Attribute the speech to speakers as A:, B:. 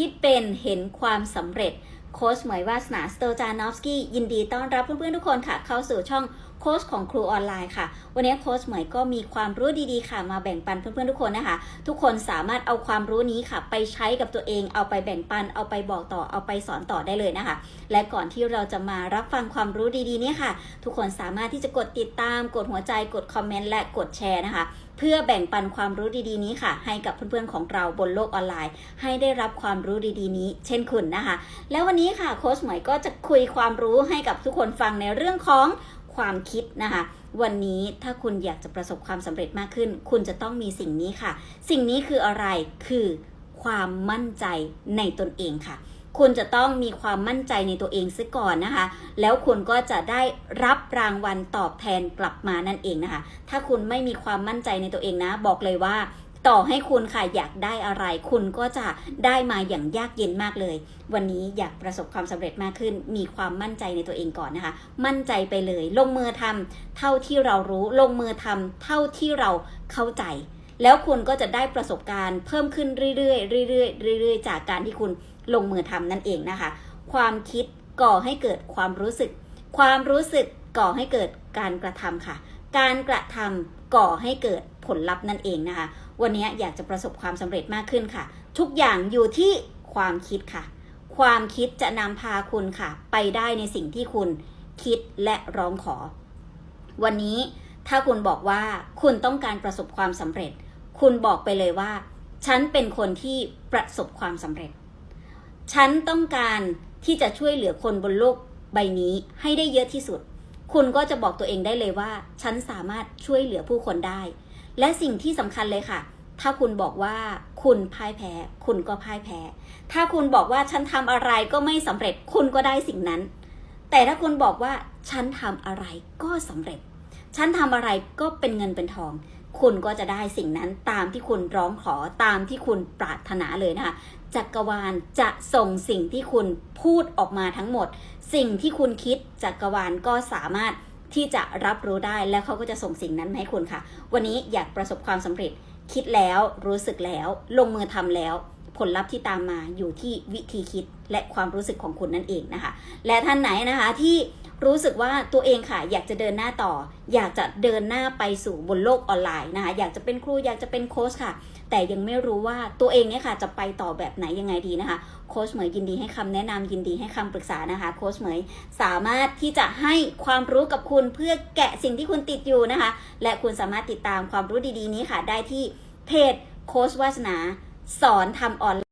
A: คิดเป็นเห็นความสำเร็จ โค้ชหมวยวาสนาสโตจานอฟสกี้ยินดีต้อนรับเพื่อนๆทุกคนค่ะ เข้าสู่ช่องโค้ชของครูออนไลน์ค่ะ วันนี้โค้ชเหมยก็มีความรู้ดีๆค่ะ มาแบ่งปันเพื่อนๆทุกคนนะคะ ทุกคนสามารถเอาความรู้นี้ค่ะ ไปใช้กับตัวเอง เอาไปแบ่งปัน เอาไปบอกต่อ เอาไปสอนต่อได้เลยนะคะ และก่อนที่เราจะมารับฟังความรู้ดีๆเนี้ค่ะ ทุกคนสามารถที่จะกดติดตาม กดหัวใจ กดคอมเมนต์ และกดแชร์นะคะ เพื่อแบ่งปันความรู้ดีๆนี้ค่ะ ให้กับเพื่อนๆของเราบนโลกออนไลน์ ให้ได้รับความรู้ดีๆนี้ เช่นคุณนะคะ แล้ววันนี้ค่ะโค้ชหมวยก็จะคุยความรู้ให้กับทุกคนฟังในเรื่องของความคิดนะคะ วันนี้ถ้าคุณอยากจะประสบความสำเร็จมากขึ้น คุณจะต้องมีสิ่งนี้ค่ะ สิ่งนี้คืออะไรคือความมั่นใจในตนเองค่ะ คุณจะต้องมีความมั่นใจในตัวเองซะก่อนนะคะ แล้วคุณก็จะได้รับรางวัลตอบแทนกลับมานั่นเองนะคะ ถ้าคุณไม่มีความมั่นใจในตัวเองนะ บอกเลยว่าต่อให้คุณค่ะอยากได้อะไร คุณก็จะได้มาอย่างยากเย็นมากเลย วันนี้อยากประสบความสำเร็จมากขึ้น มีความมั่นใจในตัวเองก่อนนะคะ มั่นใจไปเลย ลงมือทำเท่าที่เรารู้ ลงมือทำเท่าที่เราเข้าใจ แล้วคุณก็จะได้ประสบการณ์เพิ่มขึ้นเรื่อยๆเรื่อยๆเรื่อยๆ จากการที่คุณลงมือทำนั่นเองนะคะ ความคิดก่อให้เกิดความรู้สึก ความรู้สึกก่อให้เกิดการกระทำค่ะ การกระทำก่อให้เกิดผลลัพธ์นั่นเองนะคะ วันนี้อยากจะประสบความสำเร็จมากขึ้นค่ะ ทุกอย่างอยู่ที่ความคิดค่ะ ความคิดจะนำพาคุณค่ะ ไปได้ในสิ่งที่คุณคิดและร้องขอ วันนี้ถ้าคุณบอกว่าคุณต้องการประสบความสำเร็จ คุณบอกไปเลยว่า ฉันเป็นคนที่ประสบความสำเร็จ ฉันต้องการที่จะช่วยเหลือคนบนโลกใบนี้ให้ได้เยอะที่สุด คุณก็จะบอกตัวเองได้เลยว่า ฉันสามารถช่วยเหลือผู้คนได้ และสิ่งที่สำคัญเลยค่ะ ถ้าคุณบอกว่าคุณพ่ายแพ้ คุณก็พ่ายแพ้ ถ้าคุณบอกว่าฉันทำอะไรก็ไม่สำเร็จ คุณก็ได้สิ่งนั้น แต่ถ้าคุณบอกว่าฉันทำอะไรก็สำเร็จ ฉันทำอะไรก็เป็นเงินเป็นทอง คุณก็จะได้สิ่งนั้นตามที่คุณร้องขอตามที่คุณปรารถนาเลยนะคะจักรวาลจะส่งสิ่งที่คุณพูดออกมาทั้งหมด สิ่งที่คุณคิดจักรวาลก็สามารถที่จะรับรู้ได้แล้วเขาก็จะส่งสิ่งนั้นมาให้คุณค่ะ วันนี้อยากประสบความสำเร็จคิดแล้วรู้สึกแล้ว ลงมือทำแล้ว ผลลัพธ์ที่ตามมาอยู่ที่วิธีคิดและความรู้สึกของคุณนั่นเองนะคะ และท่านไหนนะคะที่ รู้สึกว่าตัวเองค่ะอยากจะเดินหน้าต่อ อยากจะเดินหน้าไปสู่บนโลกออนไลน์นะคะอยากจะเป็นครูอยากจะเป็นโค้ชค่ะ แต่ยังไม่รู้ว่าตัวเองเนี่ยค่ะจะไปต่อแบบไหนยังไงดีนะคะโค้ชเหมยยินดีให้คำแนะนำยินดีให้คำปรึกษานะคะโค้ชเหมยสามารถที่จะให้ความรู้กับคุณเพื่อแกะสิ่งที่คุณติดอยู่นะคะ และคุณสามารถติดตามความรู้ดีๆนี้ค่ะ ได้ที่เพจโค้ชวาสนาสอนทำออนไลน์